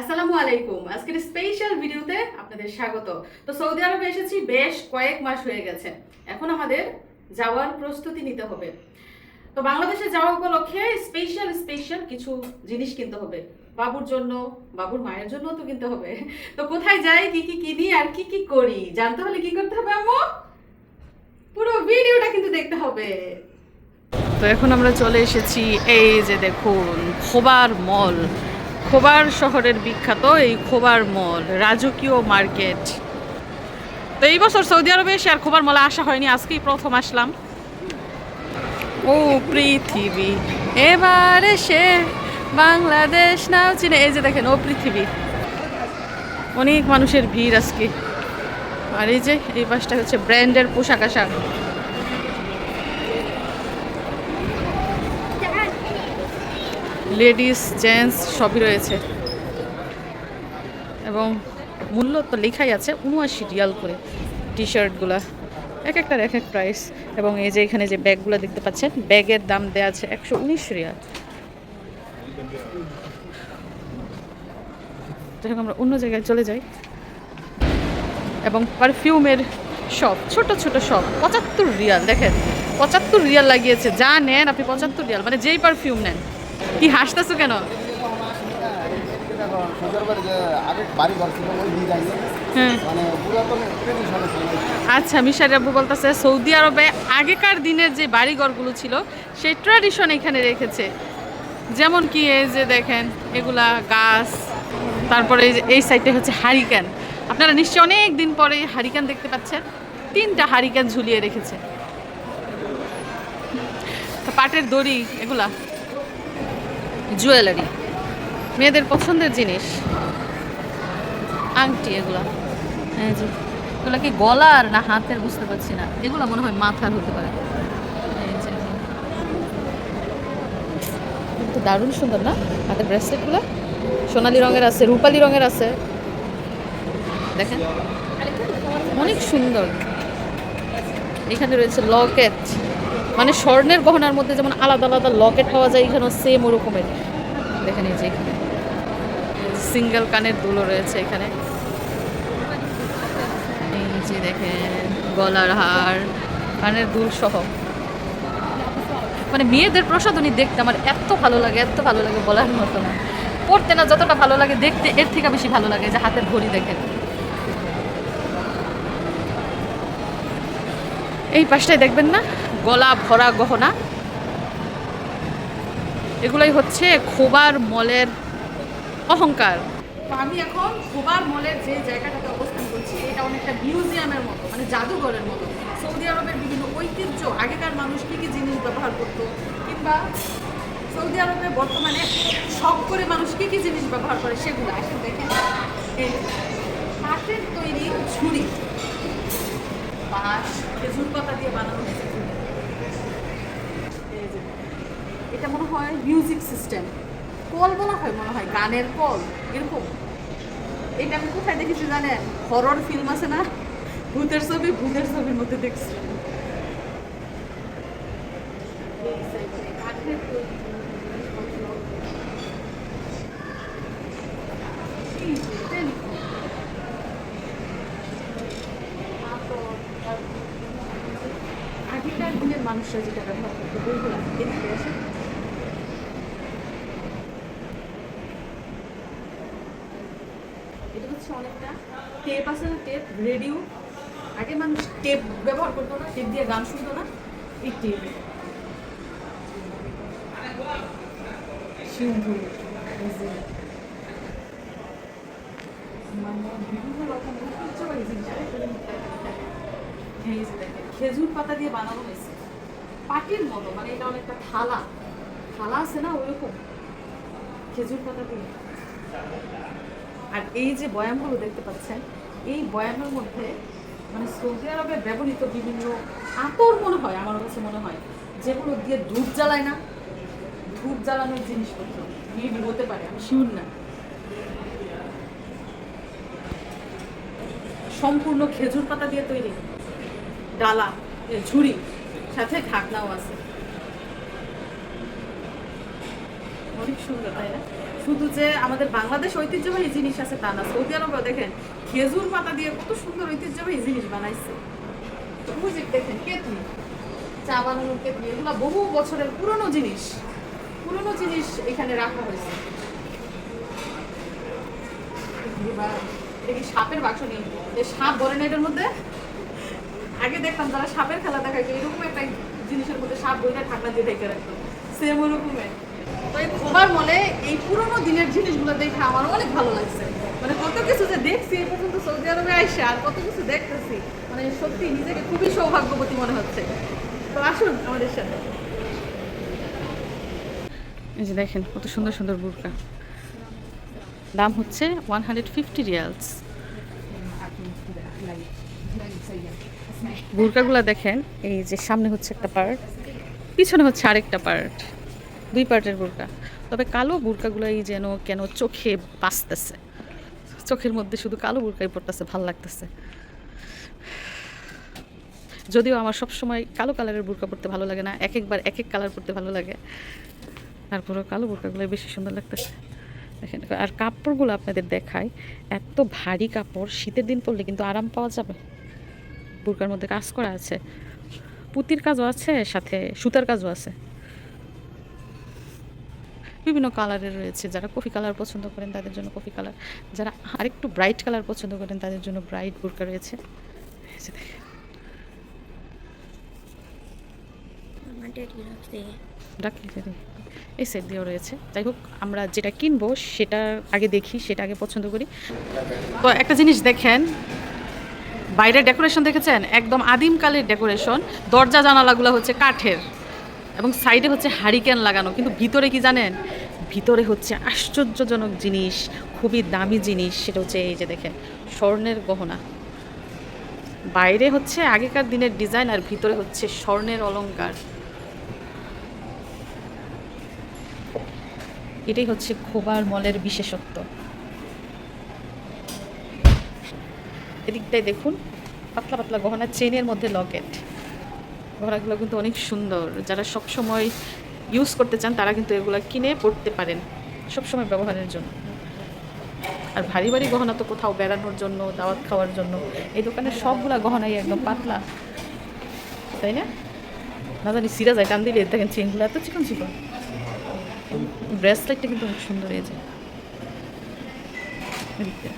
আসসালামু আলাইকুম। আজকের স্পেশাল ভিডিওতে আপনাদের স্বাগত। তো সৌদি আরবে এসেছি, বেশ কয়েক মাস হয়ে গেছে। এখন আমাদের যাওয়ার প্রস্তুতি নিতে হবে। তো বাংলাদেশে যাওয়া উপলক্ষে স্পেশাল স্পেশাল কিছু জিনিস কিনতে হবে। বাবুর জন্য, বাবুর মায়ের জন্য তো কিনতে হবে। তো কোথায় যাই, কি কি কিনি, আর কি কি করি? জানতে হলে কি করতে হবে, আম্মু? পুরো ভিডিওটা কিন্তু দেখতে হবে। তো এখন আমরা চলে এসেছি, এই যে দেখুন, খোবার মল খোবার শহরের বিখ্যাত এই খোবার মল, রাজকীয় মার্কেট। তো এই বছর সৌদি আরবে এসে আর খোবার মলে আসা হয়নি, আজকেই প্রথম আসলাম। ও পৃথিবী, এবার এসে বাংলাদেশ নাও চিনে। এই যে দেখেন, ও পৃথিবী। অনেক মানুষের ভিড় আজকে। আর এই যে, এই পাশটা হচ্ছে ব্র্যান্ডের পোশাক আশাক। লেডিস, জেন্টস সবই রয়েছে। এবং মূল্য তো লেখাই আছে, উনআশি রিয়াল করে টি শার্টগুলা এক একটার এক এক প্রাইস এবং এই যে এখানে যে ব্যাগগুলো দেখতে পাচ্ছেন, ব্যাগের দাম দেওয়া আছে একশো উনিশ রিয়াল। যাই আমরা অন্য জায়গায় চলে যাই। এবং পারফিউমের শপ ছোট ছোট শপ পঁচাত্তর রিয়াল, দেখেন। পঁচাত্তর রিয়াল লাগিয়েছে, যা নেন আপনি পঁচাত্তর রিয়াল মানে যেই পারফিউম নেন। কি হাসতেছো কেন? ট্রেডিশনে আচ্ছা মিশারি আব্বু বলতেছে, সৌদি আরবে আগেকার দিনের যে বাড়িঘরগুলো ছিল, সেই ট্র্যাডিশন এখানে রেখেছে। যেমন কি এই যে দেখেন, এগুলা গাছ, তারপরে এই সাইডে হচ্ছে হারিকেন আপনারা নিশ্চয়ই অনেক দিন পরে হারিকেন দেখতে পাচ্ছেন, তিনটা হারিকেন ঝুলিয়ে রেখেছে। পাটের দড়ি, এগুলা। জুয়েলারি মেয়েদের পছন্দের জিনিস আংটি এগুলা। এগুলো কি গলার না হাতের বুঝতে পারছি না। এগুলো মনে হয় মাথার হতে পারে। কিন্তু দারুণ সুন্দর না? হাতের ব্রেসলেটগুলো সোনালি রঙের আছে রূপালি রঙের আছে। দেখেন অনেক সুন্দর। এখানে রয়েছে লকেট। মানে স্বর্ণের গহনার মধ্যে যেমন আলাদা আলাদা লকেট পাওয়া যায় এখানেও সেম ওরকমের। দেখেন এই এখানে। সিঙ্গেল কানের দুলো রয়েছে এখানে। এই দেখেন, গলার হার, কানের দুল সহ। মানে মেয়েদের প্রসাধনী দেখতে আমার এত ভালো লাগে, এত ভালো লাগে বলার মতো না। পড়তে না যতটা ভালো লাগে, দেখতে এর থেকে বেশি ভালো লাগে যে হাতের ঘড়ি দেখেন এই পাশটায় দেখবেন না, গলা ভরা গহনা। এগুলোই হচ্ছে খোবার মলের অহংকার। আমি এখন খোবার মলের যে জায়গাটাতে অবস্থান করছি, এটা অনেকটা মিউজিয়ামের মতো মানে জাদুঘরের মতো। সৌদি আরবের বিভিন্ন ঐতিহ্য, আগেকার মানুষ কী কী জিনিস ব্যবহার করতো, কিংবা সৌদি আরবে বর্তমানে শখ করে মানুষ কী কী জিনিস ব্যবহার করে, সেগুলো এখন দেখেন কাঠের তৈরি ঝুড়ি। বাঁশ খেজুর পাতা দিয়ে বানানো হয়েছে ঝুড়ি। এই যে এটা মনে হয় মিউজিক সিস্টেম কল বলা হয়, মনে হয় গানের কল, এরকম। এটা আমি কোথায় দেখেছি জানেন? হরর ফিল্ম আছে না? ভূতের ছবি, ভূতের ছবির মধ্যে দেখছি। আগেকার দিনের মানুষরা যেটা ব্যবহার করতো, বইগুলো, এদিকে হচ্ছে অনেকটা। টেপ আছে না টেপ রেডিও আগে মানুষ টেপ ব্যবহার করতো না টেপ দিয়ে গান শুনতো না, এই টেপ সিন্ধু বিভিন্ন খেজুর পাতা দিয়ে বানানো হয়েছে। পাটির মতো মানে এটা অনেকটা থালা। থালা আছে না, ওইরকম। খেজুর পাতা দিয়ে। আর এই যে বয়ামগুলো দেখতে পাচ্ছেন, এই বয়ামের মধ্যে মানে সৌদি আরবে ব্যবহৃত বিভিন্ন আতর মনে হয়, আমার কাছে মনে হয়, যেগুলো দিয়ে ধূপ জ্বালায় না? ধূপ জ্বালানোর জিনিসপত্র। মেবি হতে পারে, আমি শিউর না। সম্পূর্ণ খেজুর পাতা দিয়ে তৈরি। ডালা ঝুড়ি, সাথে ঢাকনাও আছে। অনেক সুন্দর, তাই না? শুধু যে আমাদের বাংলাদেশ ঐতিহ্যবাহী জিনিস আছে তা না, সৌদি আরবেও দেখেন, খেজুর পাতা দিয়ে কত সুন্দর ঐতিহ্যবাহী জিনিস বানাইছে। মুজিব দেখেন কেতলি চা বানানোর কেতলি এগুলো বহু বছরের পুরনো জিনিস। পুরনো জিনিস এখানে রাখা হয়েছে। সাপের বাক্স নিয়ে এই সাপ বলে না এটার মধ্যে? আগে দেখতাম যারা সাপের খেলা দেখায় এরকম একটা জিনিসের মধ্যে সাপ বইটা ঢাকনা দিয়ে ঢেকে রাখতো। সেম ওরকমের তো এই খোবার মলে এই পুরোনো দিনের জিনিসগুলো দেখে আমার অনেক ভালো লাগছে। মানে কত কিছু যে দেখছি, এ পর্যন্ত সৌদি আরবে আইসা আর কত কিছু দেখতেছি মানে সত্যি নিজেকে খুবই সৌভাগ্যবতী মনে হচ্ছে। তো আসুন আমাদের সাথে। এই যে দেখেন, কত সুন্দর সুন্দর বুরকা। দাম হচ্ছে ওয়ান হান্ড্রেড ফিফটি রিয়ালস। বুরকাগুলো দেখেন, এই যে সামনে হচ্ছে একটা পার্ট, পিছনে হচ্ছে আরেকটা পার্ট। দুই পার্টের বুরকা। তবে কালো বুরকাগুলো এই যেন কেন চোখে বাঁচতেছে। চোখের মধ্যে শুধু কালো বুরকাই পড়তেছে, ভালো লাগতেছে। যদিও আমার সব সময় কালো কালারের বুরকা পড়তে ভালো লাগে না, এক একবার এক এক কালার পড়তে ভালো লাগে। তারপরেও কালো বুরকাগুলো বেশি সুন্দর লাগতেছে। দেখেন, আর কাপড়গুলো আপনাদের দেখায় এত ভারী কাপড়, শীতের দিন পরলে কিন্তু আরাম পাওয়া যাবে। বুরকার মধ্যে কাজ করা আছে। পুতির কাজও আছে, সাথে সুতার কাজও আছে। বিভিন্ন কালারের রয়েছে। যারা কফি কালার পছন্দ করেন তাদের জন্য কফি কালার। যারা আরেকটু ব্রাইট কালার পছন্দ করেন তাদের জন্য ব্রাইট বুরকা রয়েছে। এই সেট দিয়েও রয়েছে। যাই হোক আমরা যেটা কিনবো সেটা আগে দেখি সেটা আগে পছন্দ করি। তো একটা জিনিস দেখেন বাইরের ডেকোরেশন দেখেছেন? একদম আদিমকালের ডেকোরেশন দরজা জানালাগুলো হচ্ছে কাঠের এবং সাইডে হচ্ছে হারিকেন লাগানো। কিন্তু ভিতরে কি জানেন? ভিতরে হচ্ছে আশ্চর্যজনক জিনিস, খুবই দামি জিনিস, সেটা হচ্ছে এই যে দেখেন, স্বর্ণের গহনা। বাইরে হচ্ছে আগেকার দিনের ডিজাইন আর ভিতরে হচ্ছে স্বর্ণের অলঙ্কার। এটাই হচ্ছে খোবার মলের বিশেষত্ব। এদিকটায় দেখুন, পাতলা পাতলা গহনা চেনের মধ্যে লকেট। গহনাগুলো কিন্তু অনেক সুন্দর। যারা সব সময় ইউজ করতে চান, তারা কিন্তু এগুলো কিনে পড়তে পারেন সব সময় ব্যবহারের জন্য। আর ভারী ভারী গহনা তো কোথাও বেড়ানোর জন্য, দাওয়াত খাওয়ার জন্য, এই দোকানের সবগুলা গহনাই একদম পাতলা। তাই না? না জানি সিরা যায় টান দিলে, দেখেন চেনগুলো এত চিকন চিকন। ব্রেসলেটটা কিন্তু অনেক সুন্দর এই যে এদিকটা।